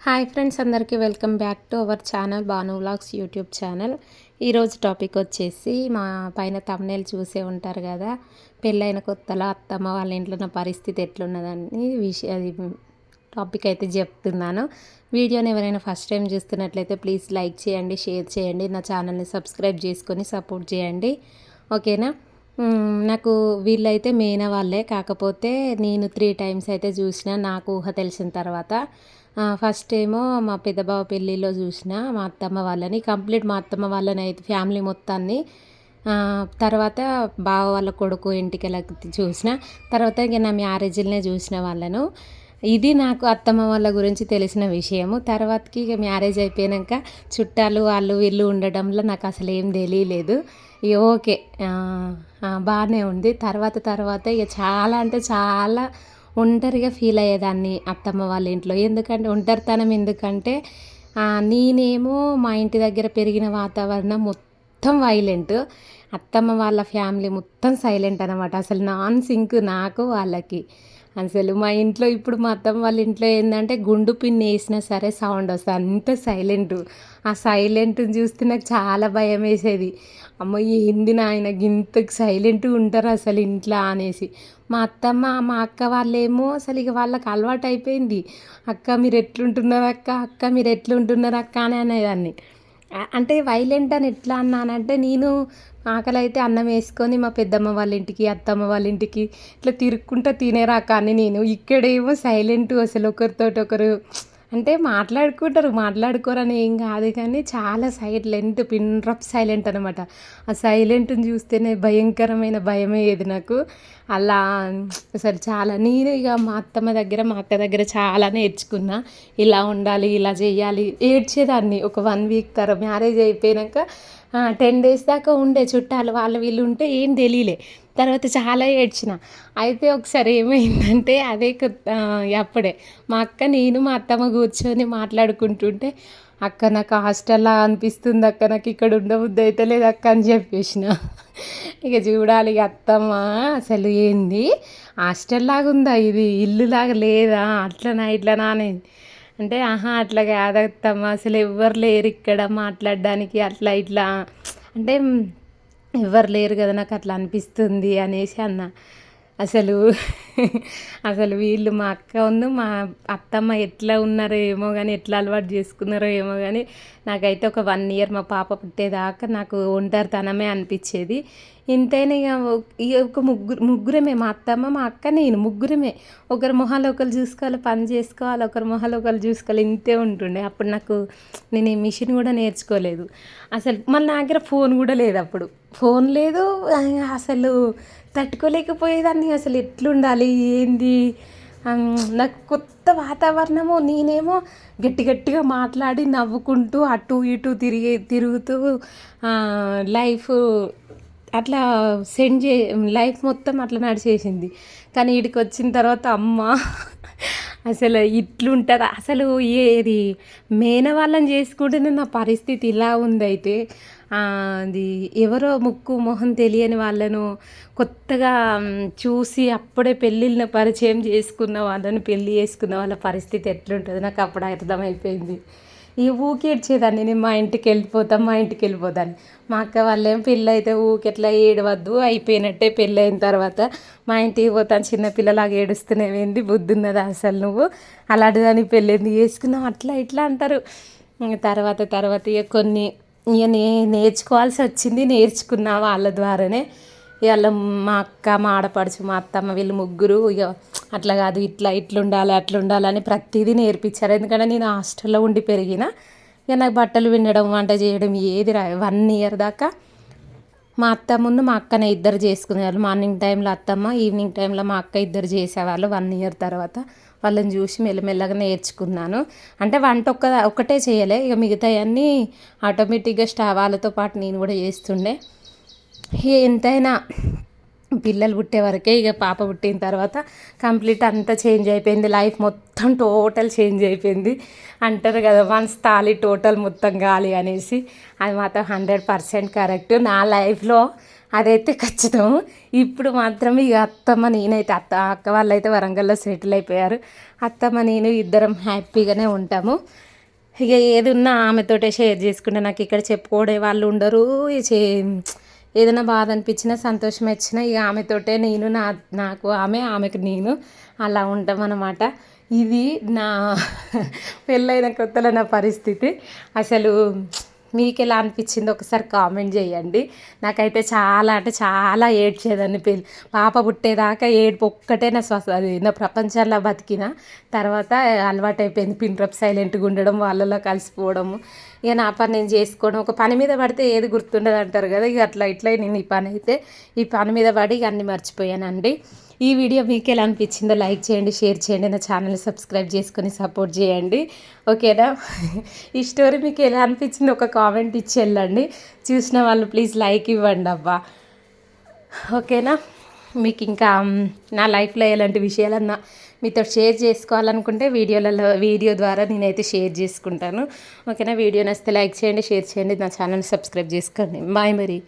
Hi friends అందరికీ welcome back to our channel Banu vlogs YouTube channel. ఈరోజు topic వచ్చేసి మా పైన తమ్నేలు చూసే ఉంటారు కదా పెళ్ళైన కొత్తలో అత్తమ్మ వాళ్ళ ఇంట్లో నా పరిస్థితి ఎట్లున్నదని విషయ అది టాపిక్ అయితే చెప్తున్నాను. వీడియోని ఎవరైనా ఫస్ట్ టైం చూస్తున్నట్లయితే ప్లీజ్ లైక్ చేయండి షేర్ చేయండి నా ఛానల్ని సబ్స్క్రైబ్ చేసుకొని సపోర్ట్ చేయండి. ఓకేనా? నాకు వీళ్ళైతే మెయిన్ వాళ్ళే కాకపోతే నేను త్రీ టైమ్స్ అయితే చూసిన నాకు ఊహ తెలిసిన తర్వాత ఫస్ట్ ఏమో మా పెద్దబావ పెళ్ళిలో చూసిన మా అత్తమ్మ వాళ్ళని కంప్లీట్ మా అత్తమ్మ వాళ్ళని అయితే ఫ్యామిలీ మొత్తాన్ని. తర్వాత బావ వాళ్ళ కొడుకు ఇంటికెళ్ళకి చూసిన తర్వాత ఇక నా మ్యారేజ్లనే చూసిన వాళ్ళను. ఇది నాకు అత్తమ్మ వాళ్ళ గురించి తెలిసిన విషయము. తర్వాతకి ఇక మ్యారేజ్ అయిపోయాక చుట్టాలు వాళ్ళు వీళ్ళు ఉండడంలో నాకు అసలు ఏం తెలియలేదు. ఓకే బాగానే ఉంది. తర్వాత తర్వాత ఇక చాలా అంటే చాలా ఒంటరిగా ఫీల్ అయ్యేదాన్ని అత్తమ్మ వాళ్ళ ఇంట్లో. ఎందుకంటే ఒంటరితనం ఎందుకంటే నేనేమో మా ఇంటి దగ్గర పెరిగిన వాతావరణం మొత్తం వైలెంట్. అత్తమ్మ వాళ్ళ ఫ్యామిలీ మొత్తం సైలెంట్ అనమాట అసలు నాన్ సింక్ నాకు వాళ్ళకి. అసలు మా ఇంట్లో ఇప్పుడు మా అత్తమ్మ వాళ్ళ ఇంట్లో ఏంటంటే గుండు పిన్ని వేసినా సరే సౌండ్ వస్తుంది. అంత సైలెంట్. ఆ సైలెంట్ చూస్తే నాకు చాలా భయం వేసేది. అమ్మ ఏంది నాయన ఇంత సైలెంట్గా ఉంటారు అసలు ఇంట్లో అనేసి. మా అత్తమ్మ మా అక్క వాళ్ళేమో అసలు ఇక వాళ్ళకి అలవాటు అయిపోయింది. అక్క మీరు ఎట్లుంటున్నారు అక్క? అక్క మీరు ఎట్లుంటున్నారు అక్క? అని అనేదాన్ని. అంటే వైలెంట్ అని ఎట్లా అన్నానంటే నేను ఆకలి అయితే అన్నం వేసుకొని మా పెద్దమ్మ వాళ్ళ ఇంటికి అత్తమ్మ వాళ్ళ ఇంటికి ఇట్లా తిరుక్కుంటా తినేరా కానీ నేను. ఇక్కడేమో సైలెంట్ అసలు ఒకరితోటి ఒకరు అంటే మాట్లాడుకుంటారు మాట్లాడుకోరని ఏం కాదు కానీ చాలా సైలెంట్ పిన్ డ్రప్ సైలెంట్ అనమాట ఆ సైలెంట్ని చూస్తేనే భయంకరమైన భయమయ్యేది నాకు. అలా అసలు చాలా నేను ఇక మా అత్తమ్మ దగ్గర మా అక్క దగ్గర చాలా నేర్చుకున్నా. ఇలా ఉండాలి ఇలా చేయాలి ఏడ్చేదాన్ని. ఒక వన్ వీక్ తర్వాత మ్యారేజ్ అయిపోయాక టెన్ డేస్ దాకా ఉండే చుట్టాలు వాళ్ళు వీళ్ళు ఉంటే ఏం తెలియలే తర్వాత చాలా ఏడ్చిన. అయితే ఒకసారి ఏమైందంటే అదే కొత్త- అప్పుడే మా అక్క నేను మా అత్తమ్మ కూర్చొని మాట్లాడుకుంటుంటే అక్క నాకు హాస్టల్లా అనిపిస్తుంది అక్క నాకు ఇక్కడ ఉండబుద్ధి అయితే లేదు అక్క అని చెప్పేసిన. ఇక చూడాలి ఇక అత్తమ్మ అసలు ఏంది? హాస్టల్ లాగా ఉందా ఇది? ఇల్లు లాగా లేదా? అట్లనా ఇట్లనా అనేది అంటే ఆహా అట్లా కాదత్తమ్మ. అసలు ఎవ్వరు లేరు ఇక్కడ మాట్లాడడానికి అట్లా ఇట్లా. అంటే ఎవరు లేరు కదా నాకు అట్లా అనిపిస్తుంది అనేసి అన్న. అసలు అసలు వీళ్ళు మా అక్క ఉంది మా అత్తమ్మ ఎట్లా ఉన్నారో ఏమో కానీ ఎట్లా అలవాటు చేసుకున్నారో ఏమో కానీ నాకైతే ఒక వన్ ఇయర్ మా పాప పుట్టేదాకా నాకు ఒంటరితనమే అనిపించేది. ఇంతైనా ఇక ఒక- ఇక ఒక ముగ్గురు ముగ్గురమే మా అత్తమ్మ మా అక్క నేను ముగ్గురమే. ఒకరి మొహాలు ఒకరు చూసుకోవాలి పని చేసుకోవాలి ఒకరి మొహాలు ఒకరు చూసుకోవాలి ఇంతే ఉంటుండే. అప్పుడు నాకు నేను ఈ మిషన్ కూడా నేర్చుకోలేదు. అసలు మళ్ళీ నా దగ్గర ఫోన్ కూడా లేదు అప్పుడు. ఫోన్ లేదు అసలు తట్టుకోలేకపోయేదాన్ని. అసలు ఎట్లుండాలి? ఏంది నాకు కొత్త వాతావరణము. నేనేమో గట్టి గట్టిగా మాట్లాడి నవ్వుకుంటూ అటు ఇటు తిరిగి తిరుగుతూ లైఫ్ అట్లా సెండ్ చే లైఫ్ మొత్తం అట్లా నడిచేసింది. కానీ వీడికి వచ్చిన తర్వాత అమ్మ అసలు ఇట్లుంటుందా? అసలు ఏది? మేనవాళ్ళని చేసుకుంటేనే నా పరిస్థితి ఇలా ఉందైతే అది ఎవరో ముక్కు మొహం తెలియని వాళ్ళను కొత్తగా చూసి అప్పుడే పెళ్ళిళ్ళని పరిచయం చేసుకున్న వాళ్ళని పెళ్ళి చేసుకున్న వాళ్ళ పరిస్థితి ఎట్లుంటుంది? నాకు అప్పుడు అర్థమైపోయింది. ఈ ఊకి నేను మా ఇంటికి వెళ్ళిపోతాం మా ఇంటికి వెళ్ళిపోతాను మా అక్క వాళ్ళేం పెళ్ళి అయితే ఊకెట్లా ఏడవద్దు అయిపోయినట్టే పెళ్ళి అయిన తర్వాత మా ఇంటికి పోతాను. చిన్నపిల్లలాగా ఏడుస్తున్నావేంది బుద్ధి ఉన్నదా అసలు నువ్వు? అలాంటి దాన్ని పెళ్ళి ఎందుకు చేసుకున్నావు? అట్లా ఇట్లా అంటారు. తర్వాత తర్వాత ఇక కొన్ని ఇక నే నేర్చుకోవాల్సి వచ్చింది. నేర్చుకున్నా వాళ్ళ ద్వారానే ఇవాళ మా అక్క మా ఆడపడుచు మా అత్తమ్మ వీళ్ళు ముగ్గురు ఇక అట్లా కాదు ఇట్లా ఇట్లా ఉండాలి అట్లా ఉండాలని ప్రతిదీ నేర్పించారు. ఎందుకంటే నేను హాస్టల్లో ఉండి పెరిగిన ఇక నాకు బట్టలు వినడం వంట చేయడం ఏది రా వన్ ఇయర్ దాకా మా అత్త ముందు మా అక్కనే ఇద్దరు చేసుకునేవాళ్ళు. మార్నింగ్ టైంలో అత్తమ్మ ఈవినింగ్ టైంలో మా అక్క ఇద్దరు చేసేవాళ్ళు వన్ ఇయర్ తర్వాత. వాళ్ళని చూసి మెల్లమెల్లగా నేర్చుకున్నాను. అంటే వంట ఒక్క ఒక్కటే చేయలే. ఇక మిగతాయన్నీ ఆటోమేటిక్గా స్టవ్ వాళ్ళతో పాటు నేను కూడా చేస్తుండే. ఎంతైనా పిల్లలు పుట్టే వరకే ఇక పాప పుట్టిన తర్వాత కంప్లీట్ అంతా చేంజ్ అయిపోయింది. లైఫ్ మొత్తం టోటల్ చేంజ్ అయిపోయింది. అంటారు కదా వన్స్ తాలి టోటల్ మొత్తం గాలి అనేసి. అది మాత్రం హండ్రెడ్ పర్సెంట్ కరెక్ట్ నా లైఫ్లో అదైతే ఖచ్చితం. ఇప్పుడు మాత్రం ఇక అత్తమ్మ నేనైతే అత్త అక్క వాళ్ళైతే వరంగల్లో సెటిల్ అయిపోయారు. అత్తమ్మ నేను ఇద్దరం హ్యాపీగానే ఉంటాము. ఇక ఏది ఉన్నా ఆమెతోటే షేర్ చేసుకుంటే నాకు ఇక్కడ చెప్పుకోడే వాళ్ళు ఉండరు. చే ఏదైనా బాధ అనిపించినా సంతోషం వచ్చినా ఇక ఆమెతోటే నేను నా నాకు ఆమె ఆమెకు నేను అలా ఉంటాం అన్నమాట. ఇది నా పెళ్ళైన కొత్తలో నా పరిస్థితి. అసలు మీకు ఎలా అనిపించిందో? ఒకసారి కామెంట్ చేయండి. నాకైతే చాలా అంటే చాలా ఏడ్చేదాన్ని పెళ్ళి. పాప పుట్టేదాకా ఏడుపు ఒక్కటే నా శ్వాస అది నా ప్రపంచంలో బతికిన. తర్వాత అలవాటు అయిపోయింది పిండ్రప్ సైలెంట్గా ఉండడం వాళ్ళలో కలిసిపోవడము. ఇక నా పని నేను చేసుకోవడం. ఒక పని మీద పడితే ఏది గుర్తుండదు అంటారు కదా? ఇక అట్లా ఇట్లా నేను ఈ పని అయితే ఈ పని మీద పడి ఇక అన్నీ మర్చిపోయానండి. ఈ వీడియో మీకు ఎలా అనిపించిందో లైక్ చేయండి షేర్ చేయండి నా ఛానల్ సబ్స్క్రైబ్ చేసుకొని సపోర్ట్ చేయండి. ఓకేనా? ఈ స్టోరీ మీకు ఎలా అనిపించిందో ఒక కామెంట్ ఇచ్చి వెళ్ళండి. చూసిన వాళ్ళు ప్లీజ్ లైక్ ఇవ్వండి అబ్బా. ఓకేనా? మీకు ఇంకా నా లైఫ్లో ఎలాంటి విషయాలన్నా మీతో షేర్ చేసుకోవాలనుకుంటే వీడియోలలో వీడియో ద్వారా నేనైతే షేర్ చేసుకుంటాను. ఓకేనా? వీడియో నచ్చితే లైక్ చేయండి షేర్ చేయండి నా ఛానల్ సబ్స్క్రైబ్ చేసుకోండి. బాయ్ మరి.